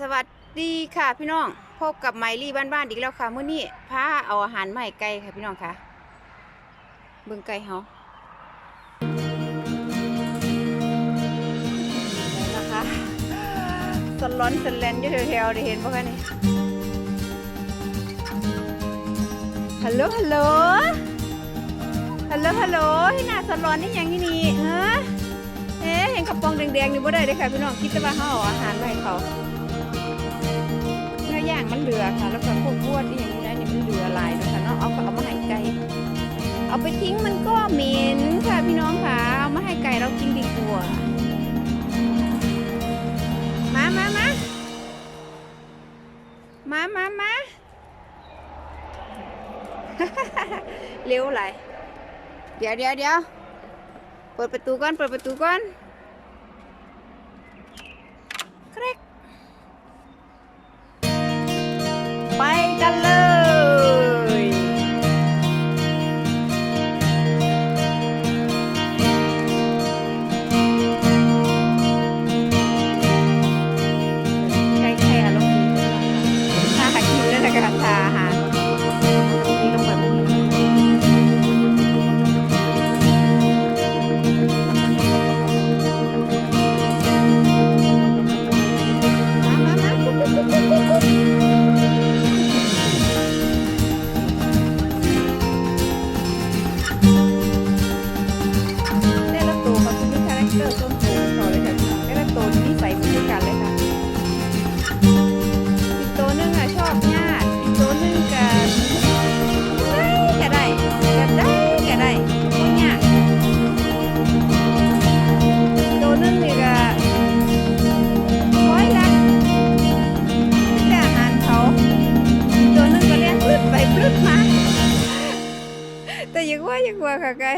สวัสดีค่ะพี่น้องพบกับไมลี่บ้านๆอีกแล้วค่ะเมื้อนี้พาเอาอาหารมาให้ไก่ค่ะพี่น้องค่ะเบิ่งไก่เฮานะคะสลอนสแลนอยู่แถวๆได้เห็นบ่คะนี่ฮัลโหลฮัลโหลฮัลโหลฮัลโหลที่หน้าสลอนนี่ยังที่นี่ฮะเอ๊ะเห็นกระป๋องแดงๆนี่บ่ได้เลยค่ะพี่น้องคิดแต่ว่าเขาเอาอาหารมาให้เขา เนื้อย่างมันเหลือค่ะ แล้วก็พวกอ้วที่อย่างนี้ได้นี่มันเหลือหลายนะคะเนาะเอาเอามาให้ไก่เอาไปทิ้งมันก็เหม็นค่ะพี่น้องค่ะเอามาให้ไก่เรากินดีกว่ามามามามามามาเร็วไหลเดี๋ยวเดี๋ยวเดี๋ยวเปิดประตูก่อนเปิดประตูก่อน ไปกันเลย ใช่ใช่ค่ะลงทุนถ้าหากินแล้วนะคะ แต่อยังว่าอยังว่าค่ะไก่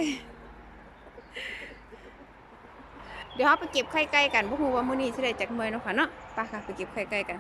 เดี๋ยวเราไปเก็บไข่ไก่กันพวกหูว่ามื้อนี้สิได้จักเมยเนาะค่ะเนาะไปค่ะไปเก็บไข่ไก่กัน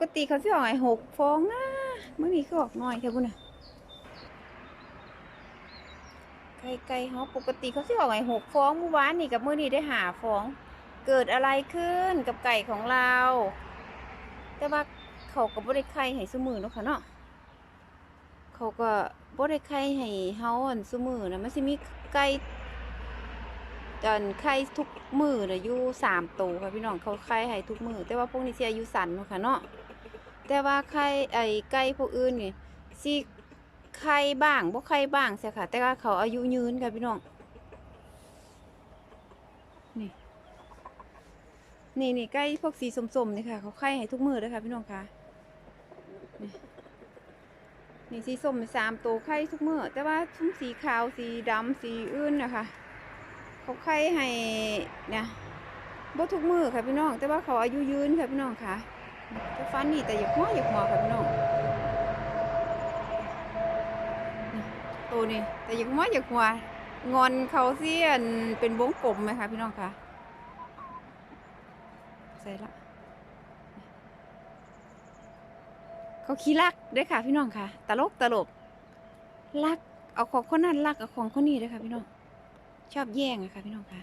กติเขาสิออกไอ้หกฟองนะเมื่อนี้คือออกน้อยแค่บุญน่ะไก่ไก่เขาปกติเขาสิออกไอ้หกฟองเมื่อวานนี่กับเมื่อนี้ได้หาฟอง เกิดอะไรขึ้นกับไก่ของเรา แต่ว่าเขาก็บ่ได้ไข่ให้ซมือเนาะค่ะเนาะเขาก็บ่ได้ไข่ให้เฮาอันซุมือนะมันสิมีไก่จนไข่ทุกมือน่ะอยู่สามตัวค่ะพี่น้องเขาไข่ให้ทุกมือแต่ว่าพวกนี้สิอายุสั้นเนาะค่ะเนาะ แต่ว่าไข่ไอ้ไก่พวกอื่นนี่สิไข่บ้างบ่ไข่บ้างใช่ค่ะ แต่ว่าเขาอายุยืนค่ะพี่น้องนี่นี่นี่ใกล้พวกสีส้มๆนี่ค่ะ เขาไข่ให้ทุกมือเลยค่ะพี่น้องค่ะนี่นี่สีส้มสามตัวไข่ทุกมือแต่ว่าทุ่งสีขาวสีดำสีอื่นนะคะเขาไข่ให้เนี่ยบ่ทุกมือค่ะพี่น้อง แต่ว่าเขาอายุยืนค่ะพี่น้องค่ะ แต่ฟันนี่แต่อยากหัวอยากหัวค่ะพี่น้องตัวนี้แต่อยากหัวอยากหัวงอนเขาเสียนเป็นวงกลมไหมคะพี่น้องคะใส่ละเขาขี้ลักด้วยค่ะพี่น้องค่ะ ตลกตลกลักเอาของคนนั้นลักเอาของคนนี้ด้วยค่ะพี่น้อง ชอบแย่งอะค่ะพี่น้องค่ะ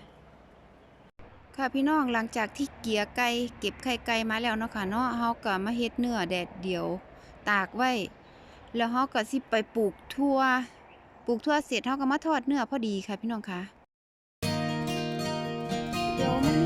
ค่ะพี่น้องหลังจากที่เกียไก่เก็บไข่ไก่มาแล้วเนาะค่ะเนาะเฮาก็มาเฮ็ดเนื้อแดดเดียว ตากไว้ แล้วเฮาก็สิไปปลูกทั่วปลูกทั่วเสร็จเฮาก็มาทอดเนื้อพอดีค่ะพี่น้องค่ะเดี๋ยว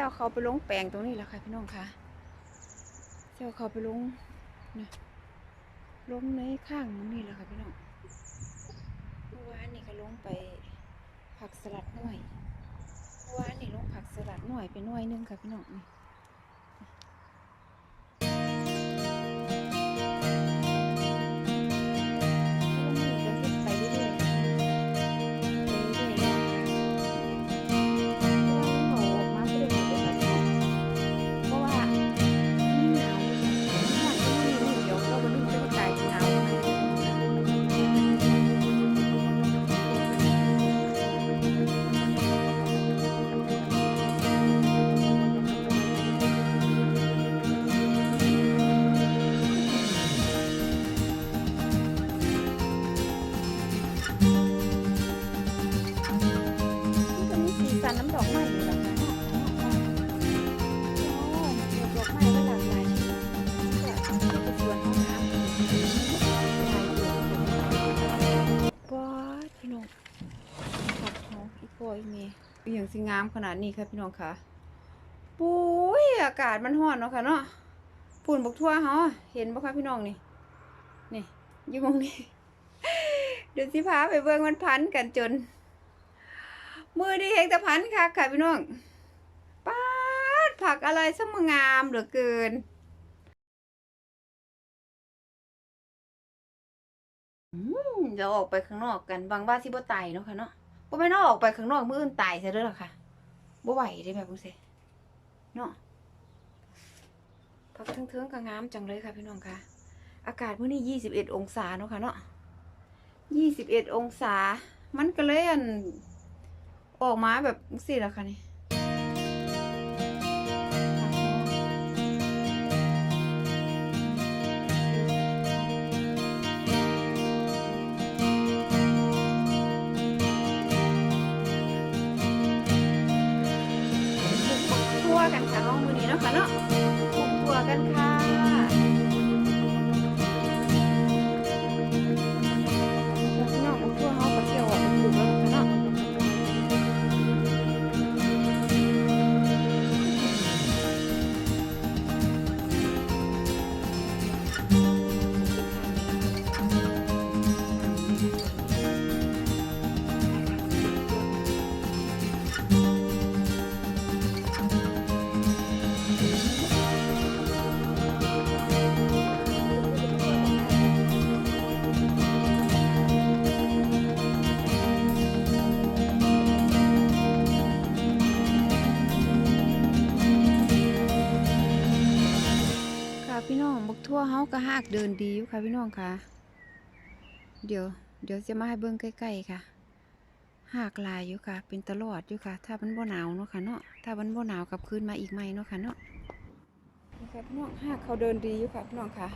จ้าเสี่ยวเขาไปลงแปลงตรงนี้แล้วค่ะพี่น้องค่ะเจ้าเขาไปลงนะลงในข้างนี่แล้วค่ะพี่น้องเมื่อวานนี่ก็ลงไปผักสลัดหน่อยเมื่อวานนี่ลงผักสลัดหน่อยไปหน่วยนึงค่ะพี่น้องนี่ อหย่างสิงามขนาดนี้ค่ะพี่น้องค่ะปุ้ยอากาศมันร้อนเนาะค่ะเนาะฝุ่นบกทั่วเฮาเห็นบ่คะพี่น้องนี่นี่อยู่มองนี้เดี๋ยวสิพาไปเบิ่งมันพันกันจน มือดีเฮงแตะพันค่ะค่ะพี่น้องป้าดผักอะไรสมงามเหลือเกินอืมเดี๋ยวออกไปข้างนอกกันบางว่าสิบ่ตายเนาะค่ะเนาะ บ่แม่นอออกไปข้างนอกมื้ออื่นตายซะเด้อล่ะค่ะบ่ไหวเด้แบบจังเสเนาะผักเทิงๆก็งามจังเลยค่ะพี่น้องค่ะ อากาศมื้อนี้21 องศาเนาะค่ะเนาะ21 องศา มันก็เลยอันออกมาแบบสิแล้วค่ะนี่ กันค่ะห้องมือนี้เนาะค่ะเนาะบุกทั่วกันค่ะ องบักทั่วเฮาก็หากเดินดีอยู่ค่ะพี่น้องค่ะ เดี๋ยว เดี๋ยวจะมาให้เบิ่งใกล้ๆค่ะหากลายอยู่ค่ะ เป็นตลอดอยู่ค่ะ ถ้ามันบ่หนาวเนาะค่ะเนาะถ้ามันบ่หนาวกลับคืนมาอีกไหมเนาะค่ะเนาะนี่ค่ะพี่น้องหากเขาเดินดีอยู่ค่ะพี่น้องค่ะ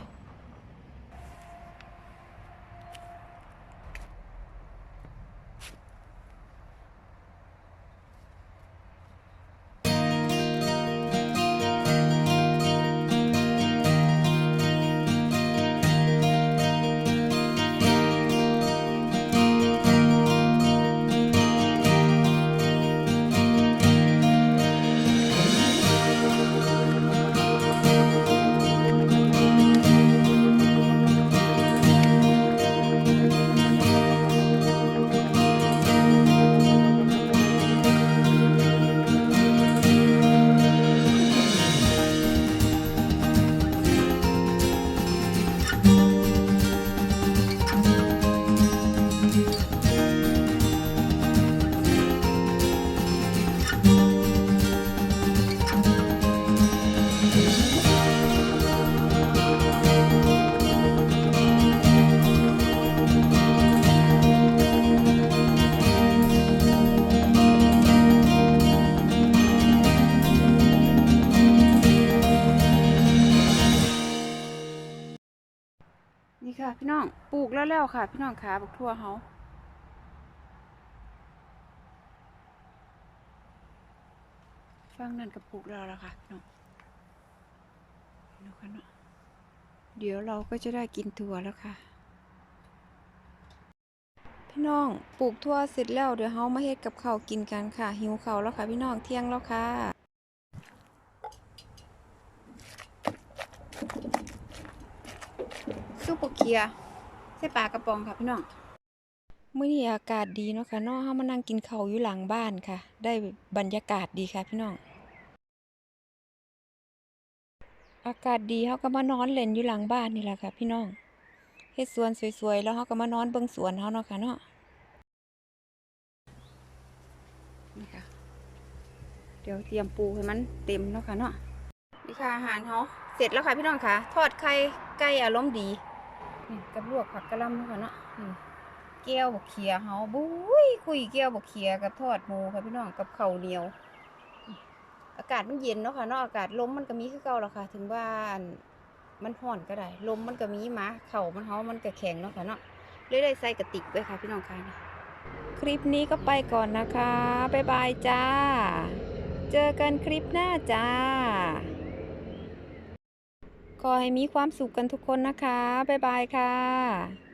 กแล้วแล้วค่ะ พี่น้องขาบักทั่วเฮาฟังนั่นก็ปลูกแล้วแล้วค่ะพี่น้องนะคะเนาะเดี๋ยวเราก็จะได้กินถั่วแล้วค่ะ พี่น้องปลูกทั่วเสร็จแล้วเดี๋ยวเฮามาเฮ็ดกับข้าวกินกันค่ะ หิวข้าวแล้วค่ะ พี่น้องเที่ยงแล้วค่ะซุปเปอร์เคีย ใส่ปลากระป๋องค่ะพี่น้องมื้อนี้อากาศดีเนาะค่ะเนาะเฮามานั่งกินข้าวอยู่หลังบ้านค่ะ ได้บรรยากาศดีค่ะพี่น้อง อากาศดีเฮาก็มานอนเล่นอยู่หลังบ้านนี่แหละค่ะ พี่น้องเฮ็ดสวนสวยๆแล้วเฮาก็มานอนเบิ่งสวนเฮาเนาะค่ะเนาะนี่ค่ะ เดี๋ยวเตรียมปูให้มันเต็มเนาะค่ะเนาะนี่ค่ะอาหารเฮาเสร็จแล้วค่ะพี่น้องค่ะ ทอดไข่ไก่อารมณ์ดี นี่กับลวกผักกระหล่ำนาะค่ะเนาะแก้วบกเขียเฮาบุ้ยคุยแก้วบกเขียกับทอดหมูค่ะพี่น้องกับข้าวเหนียว อากาศมันเย็นเนาะค่ะเนาะอากาศลมมันก็มีคือเก่าแล้วค่ะ ถึงว่านมันร้อนก็ได้ลมมันก็มีมาเข่ามันเฮามันก็แข็งเนาะค่ะเนาะเลยได้ใส่กระติกไว้ค่ะพี่น้องค่ะนี่คลิปนี้ก็ไปก่อนนะคะบ๊ายบายจ้า เจอกันคลิปหน้าจ้า ขอให้มีความสุขกันทุกคนนะคะ บ๊ายบายค่ะ